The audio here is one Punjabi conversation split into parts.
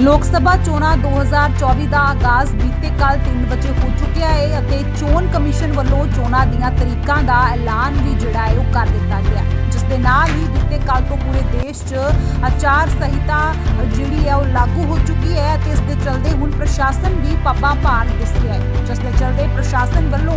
ਲੋਕ ਸਭਾ ਚੋਣਾਂ 2024 ਦਾ ਆਗਾਜ਼ ਬੀਤੇ ਕੱਲ 3 ਵਜੇ ਹੋ ਚੁੱਕਿਆ ਹੈ ਅਤੇ ਚੋਣ ਕਮਿਸ਼ਨ ਵੱਲੋਂ ਚੋਣਾਂ ਦੀਆਂ ਤਰੀਕਾਂ ਦਾ ਐਲਾਨ ਵੀ ਜਿਹੜਾ ਹੈ ਉਹ ਕਰ ਦਿੱਤਾ ਗਿਆ ਜਿਸ ਦੇ ਨਾਲ ਹੀ ਬੀਤੇ ਕੱਲ ਤੋਂ ਪੂਰੇ ਦੇਸ਼ 'ਚ ਆਚਾਰ ਸੰਹਿਤਾ ਜਿਹੜੀ ਹੈ ਉਹ ਲਾਗੂ ਹੋ ਚੁੱਕੀ ਹੈ ਅਤੇ ਇਸ ਦੇ ਚਲਦੇ ਹੁਣ ਪ੍ਰਸ਼ਾਸਨ ਵੀ ਪੱਬਾਂ ਭਾਰ ਦਿਸ ਰਿਹਾ ਹੈ। ਜਿਸ ਦੇ ਚਲਦੇ ਪ੍ਰਸ਼ਾਸਨ ਵੱਲੋਂ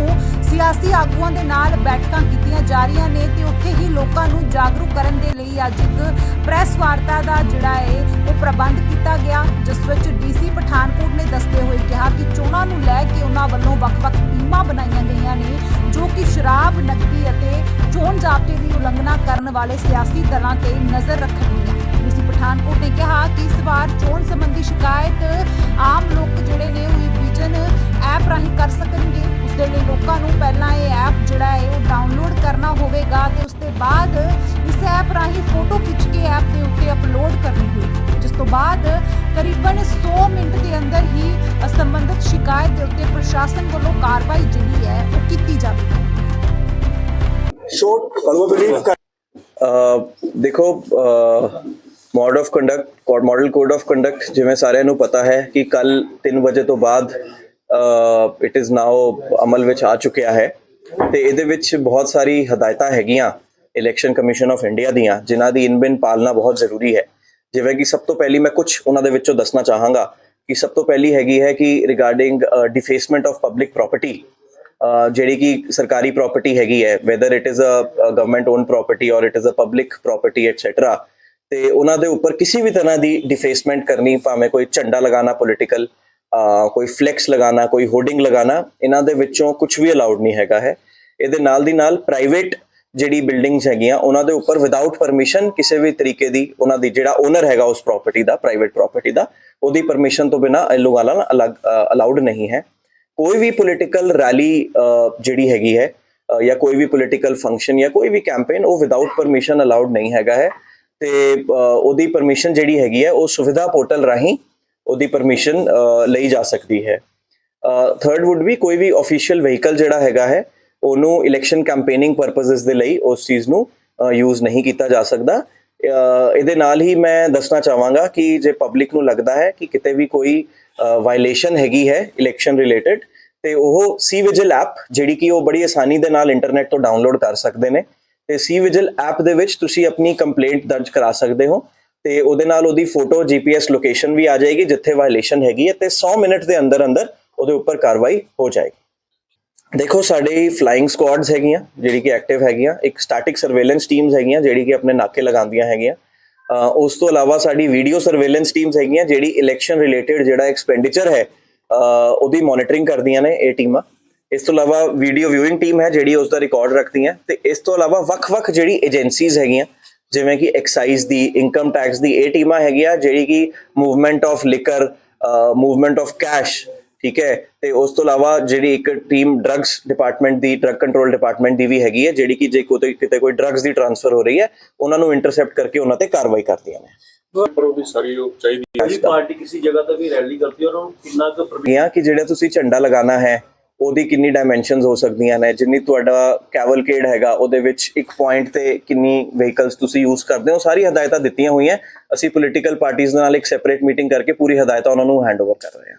ਸਿਆਸੀ ਆਗੂਆਂ ਦੇ ਨਾਲ ਬੈਠਕਾਂ ਕੀਤੀਆਂ ਜਾ ਰਹੀਆਂ ਨੇ ਤੇ ਉੱਥੇ ਹੀ ਲੋਕਾਂ ਨੂੰ ਜਾਗਰੂਕ ਕਰਨ ਦੇ ਲਈ ਅੱਜ ਇੱਕ ਪ੍ਰੈਸ ਵਾਰਤਾ ਦਾ ਜਿਹੜਾ ਹੈ ਉਹ ਪ੍ਰਬੰਧ ਕੀਤਾ ਗਿਆ, ਜਿਸ ਵਿੱਚ ਡੀਸੀ ਪਠਾਨਕੋਟ ਨੇ ਦੱਸਦੇ ਹੋਏ ਕਿਹਾ ਕਿ ਚੋਣਾਂ ਨੂੰ ਲੈ ਕੇ ਉਹਨਾਂ ਵੱਲੋਂ ਵੱਖ-ਵੱਖ ਟੀਮਾਂ ਬਣਾਈਆਂ ਗਈਆਂ ਨੇ, ਜੋ ਕਿ ਸ਼ਰਾਬ, ਨਕਦੀ ਅਤੇ ਚੋਣ ਜ਼ਾਬਤੇ ਦੀ ਉਲੰਘਣਾ ਕਰਨ ਵਾਲੇ ਸਿਆਸੀ ਦਲਾਂ ਤੇ ਨਜ਼ਰ ਰੱਖਣਗੀਆਂ। ਡੀਸੀ ਪਠਾਨਕੋਟ ਨੇ ਕਿਹਾ ਕਿ ਇਸ ਵਾਰ ਚੋਣ ਸੰਬੰਧੀ ਸ਼ਿਕਾਇਤ ਆਮ ਲੋਕ ਜਿਹੜੇ ਨੇ ਉਹ ਵਿਜਨ ਐਪ ਰਾਹੀਂ ਕਰ ਸਕਣਗੇ। ਉਸ ਦੇ ਲਈ ਲੋਕਾਂ ਨੂੰ ਪਹਿਲਾਂ ਇਹ ਐਪ ਜਿਹੜਾ ਹੈ ਉਹ ਡਾਊਨਲੋਡ ਕਰਨਾ ਹੋਵੇਗਾ ਤੇ ਉਸ ਤੋਂ ਬਾਅਦ ਇਸ ਐਪ ਰਾਹੀਂ ਫੋਟੋ ਖਿੱਚ ਕੇ ਐਪ ਦੇ ਉੱਤੇ ਅਪਲੋਡ ਕਰੀਬਨ 100 ਮਿੰਟ ਦੇ ਅੰਦਰ ਹੀ ਸੰਬੰਧਿਤ ਸ਼ਿਕਾਇਤ ਦੇ ਉੱਤੇ ਪ੍ਰਸ਼ਾਸਨ ਵੱਲੋਂ ਕਾਰਵਾਈ ਜਿਹੜੀ ਹੈ ਉਹ ਕੀਤੀ ਜਾਵੇਗੀ। Short probability ਅਹ ਦੇਖੋ mode of conduct code model code of conduct ਜਿਵੇਂ ਸਾਰਿਆਂ ਨੂੰ ਪਤਾ ਹੈ ਕਿ ਕੱਲ 3 ਵਜੇ ਤੋਂ ਬਾਅਦ ਇਟ ਇਜ਼ ਨਾਓ ਅਮਲ ਵਿੱਚ ਆ ਚੁੱਕਿਆ ਹੈ। ਤੇ ਇਹਦੇ ਵਿੱਚ ਬਹੁਤ ਸਾਰੀ ਹਦਾਇਤਾਂ ਹੈਗੀਆਂ ਇਲੈਕਸ਼ਨ ਕਮਿਸ਼ਨ ਆਫ ਇੰਡੀਆ ਦੀਆਂ, ਜਿਨ੍ਹਾਂ ਦੀ ਇਨਬਿਨ ਪਾਲਣਾ ਬਹੁਤ ਜ਼ਰੂਰੀ ਹੈ। ਜਿਵੇਂ ਕਿ ਸਭ ਤੋਂ ਪਹਿਲੀ ਮੈਂ ਕੁਝ ਉਹਨਾਂ ਦੇ ਵਿੱਚੋਂ ਦੱਸਣਾ ਚਾਹਾਂਗਾ ਕਿ ਸਭ ਤੋਂ ਪਹਿਲੀ ਹੈਗੀ ਹੈ ਕਿ regarding defacement of public property ਜਿਹੜੀ ਕਿ ਸਰਕਾਰੀ ਪ੍ਰਾਪਰਟੀ ਹੈਗੀ ਹੈ whether it is a government own property or it is a public property etcetera ਤੇ ਉਹਨਾਂ ਦੇ ਉੱਪਰ ਕਿਸੇ ਵੀ ਤਰ੍ਹਾਂ ਦੀ ਡਿਫੇਸਮੈਂਟ ਕਰਨੀ, ਭਾਵੇਂ ਕੋਈ ਝੰਡਾ ਲਗਾਉਣਾ ਪੋਲੀਟੀਕਲ ਕੋਈ ਫਲੈਕਸ ਲਗਾਉਣਾ, ਕੋਈ ਹੋਰਡਿੰਗ ਲਗਾਉਣਾ, ਇਹਨਾਂ ਦੇ ਵਿੱਚੋਂ ਕੁਝ ਵੀ ਅਲਾਉਡ ਨਹੀਂ ਹੈਗਾ ਹੈ। ਇਹਦੇ ਨਾਲ ਦੀ ਨਾਲ ਪ੍ਰਾਈਵੇਟ ਜਿਹੜੀ ਬਿਲਡਿੰਗਸ ਹੈਗੀਆਂ, ਉਹਨਾਂ ਦੇ ਉੱਪਰ ਵਿਦਆਊਟ ਪਰਮਿਸ਼ਨ ਕਿਸੇ ਵੀ ਤਰੀਕੇ ਦੀ ਉਹਨਾਂ ਦੀ ਜਿਹੜਾ ਓਨਰ ਹੈਗਾ ਉਸ ਪ੍ਰਾਪਰਟੀ ਦਾ ਪ੍ਰਾਈਵੇਟ ਪ੍ਰਾਪਰਟੀ ਦਾ, ਉਹਦੀ ਪਰਮਿਸ਼ਨ ਤੋਂ ਬਿਨਾ ਇਹ ਲੋਕਾਂ ਨਾਲ ਅਲੱਗ ਅਲਾਉਡ ਨਹੀਂ ਹੈ। ਕੋਈ ਵੀ ਪੋਲੀਟੀਕਲ ਰੈਲੀ ਜਿਹੜੀ ਹੈਗੀ ਹੈ ਜਾਂ ਕੋਈ ਵੀ ਪੋਲੀਟੀਕਲ ਫੰਕਸ਼ਨ ਜਾਂ ਕੋਈ ਵੀ ਕੈਂਪੇਨ ਉਹ ਵਿਦਆਊਟ ਪਰਮਿਸ਼ਨ ਅਲਾਉਡ ਨਹੀਂ ਹੈਗਾ ਹੈ। ਤੇ ਉਹਦੀ ਪਰਮਿਸ਼ਨ ਜਿਹੜੀ ਹੈਗੀ ਹੈ, ਉਹ ਸੁਵਿਧਾ ਪੋਰਟਲ ਰਾਹੀਂ ਉਹਦੀ ਪਰਮਿਸ਼ਨ ਲਈ ਜਾ ਸਕਦੀ ਹੈ। ਥਰਡ ਵੁੱਡ ਵੀ ਕੋਈ ਵੀ ਅਫੀਸ਼ੀਅਲ ਵਹੀਕਲ ਜਿਹੜਾ ਹੈਗਾ ਹੈ ਉਹਨੂੰ ਇਲੈਕਸ਼ਨ ਕੈਂਪੇਨਿੰਗ ਪਰਪਸਸ ਦੇ ਲਈ ਉਸ ਚੀਜ਼ ਨੂੰ ਯੂਜ਼ ਨਹੀਂ ਕੀਤਾ ਜਾ ਸਕਦਾ। ਇਹਦੇ ਨਾਲ ਹੀ ਮੈਂ ਦੱਸਣਾ ਚਾਹਾਂਗਾ ਕਿ ਜੇ ਪਬਲਿਕ ਨੂੰ ਲੱਗਦਾ ਹੈ ਕਿ ਕਿਤੇ ਵੀ ਕੋਈ ਵਾਇਲੇਸ਼ਨ ਹੈਗੀ ਹੈ ਇਲੈਕਸ਼ਨ ਰਿਲੇਟਡ ਤੇ ਉਹ ਸੀ ਵਿਜਿਲ ਐਪ ਜਿਹੜੀ ਕਿ ਉਹ ਬੜੀ ਆਸਾਨੀ ਦੇ ਨਾਲ ਇੰਟਰਨੈਟ ਤੋਂ ਡਾਊਨਲੋਡ ਕਰ ਸਕਦੇ ਨੇ, ਤੇ ਸੀ ਵਿਜਿਲ ਐਪ ਦੇ ਵਿੱਚ ਤੁਸੀਂ ਆਪਣੀ ਕੰਪਲੇਂਟ ਦਰਜ ਕਰਾ ਸਕਦੇ ਹੋ, ਤੇ ਉਹਦੇ ਨਾਲ ਉਹਦੀ ਫੋਟੋ ਜੀਪੀਐਸ ਲੋਕੇਸ਼ਨ ਵੀ ਆ ਜਾਏਗੀ ਜਿੱਥੇ ਵਾਇਲੇਸ਼ਨ ਹੈਗੀ ਹੈ, ਤੇ 100 ਮਿੰਟ ਦੇ ਅੰਦਰ ਅੰਦਰ ਉਹਦੇ ਉੱਪਰ ਕਾਰਵਾਈ ਹੋ ਜਾਏਗੀ। ਦੇਖੋ, ਸਾਡੇ ਫਲਾਈਂਗ ਸਕੁਆਡਸ ਹੈਗੀਆਂ, ਜਿਹੜੀ ਕਿ ਐਕਟਿਵ ਹੈਗੀਆਂ, ਇੱਕ ਸਟੈਟਿਕ ਸਰਵੇਲੈਂਸ ਟੀਮਸ ਹੈਗੀਆਂ, ਜਿਹੜੀ ਕਿ ਆਪਣੇ ਨਾਕੇ ਲਗਾਉਂਦੀਆਂ ਹੈਗੀਆਂ। ਉਸ ਤੋਂ ਇਲਾਵਾ ਸਾਡੀ ਵੀਡੀਓ ਸਰਵੇਲੈਂਸ ਟੀਮਸ ਹੈਗੀਆਂ, ਜਿਹੜੀ ਇਲੈਕਸ਼ਨ ਰਿਲੇਟਡ ਜਿਹੜਾ ਐਕਸਪੈਂਡੀਚਰ ਹੈ ਉਹਦੀ ਮੋਨੀਟਰਿੰਗ ਕਰਦੀਆਂ ਨੇ ਇਹ ਟੀਮਾਂ। ਇਸ ਤੋਂ ਇਲਾਵਾ ਵੀਡੀਓ ਵਿਊਇੰਗ ਟੀਮ ਹੈ, ਜਿਹੜੀ ਉਸ ਦਾ ਰਿਕਾਰਡ ਰੱਖਦੀਆਂ। ਤੇ ਇਸ ਤੋਂ ਇਲਾਵਾ ਵੱਖ-ਵੱਖ ਜਿਹੜੀ ਏਜੰਸੀਜ਼ ਹੈਗੀਆਂ, ਜਿਵੇਂ ਕਿ ਐਕਸਾਈਜ਼ ਦੀ ਇਨਕਮ ਟੈਕਸ ਦੀ, ਇਹ ਟੀਮਾਂ ਹੈਗੀਆਂ, ਜਿਹੜੀ ਕਿ movement of liquor movement of cash ਠੀਕ ਹੈ? ਤੇ ਉਸ ਤੋਂ ਇਲਾਵਾ ਜਿਹੜੀ ਇੱਕ ਟੀਮ ਡਰੱਗਸ ਡਿਪਾਰਟਮੈਂਟ ਦੀ ਡਰੱਗ ਕੰਟਰੋਲ ਡਿਪਾਰਟਮੈਂਟ ਦੀ ਵੀ ਹੈਗੀ ਹੈ ਜਿਹੜੀ ਕਿ ਜੇ ਕੋਈ ਕਿਤੇ ਕੋਈ ਡਰੱਗਸ ਦੀ ਟ੍ਰਾਂਸਫਰ ਹੋ ਰਹੀ ਹੈ ਉਹਨਾਂ ਨੂੰ ਇੰਟਰਸੈਪਟ ਕਰਕੇ ਉਹਨਾਂ ਤੇ ਕਾਰਵਾਈ ਕਰਦੀਆਂ ਨੇ। ਪਰ ਉਹਦੀ ਸਾਰੀ ਉਹ ਚਾਹੀਦੀ ਹੈ। ਜਿਹੜੀ ਪਾਰਟੀ ਕਿਸੇ ਜਗ੍ਹਾ ਤੇ ਵੀ ਰੈਲੀ ਕਰਦੀ ਹੈ ਉਹਨਾਂ ਨੂੰ ਕਿੰਨਾ ਕੁ permission ਗਿਆ ਕਿ ਜਿਹੜਾ ਤੁਸੀਂ ਝੰਡਾ ਲਗਾਉਣਾ ਹੈ ਉਹਦੀ ਕਿੰਨੀ ਡਾਈਮੈਂਸ਼ਨਸ ਹੋ ਸਕਦੀਆਂ ਨੇ ਜਿੰਨੀ ਤੁਹਾਡਾ ਕੈਵਲਕੇਡ ਹੈਗਾ ਉਹਦੇ ਵਿੱਚ ਇੱਕ ਪੁਆਇੰਟ ਤੇ ਕਿੰਨੀ ਵਹੀਕਲਸ ਤੁਸੀਂ ਯੂਜ਼ ਕਰਦੇ ਹੋ ਸਾਰੀ ਹਦਾਇਤਾਂ ਦਿੱਤੀਆਂ ਹੋਈਆਂ। ਅਸੀਂ ਪੋਲੀਟੀਕਲ ਪਾਰਟੀਆਂ ਨਾਲ ਇੱਕ ਸੈਪਰੇਟ ਮੀਟਿੰਗ ਕਰਕੇ ਪੂਰੀ ਹਦਾਇਤਾਂ ਉਹਨਾਂ ਨੂੰ ਹੈਂਡਓਵਰ ਕਰ ਰਹੇ ਹਾਂ।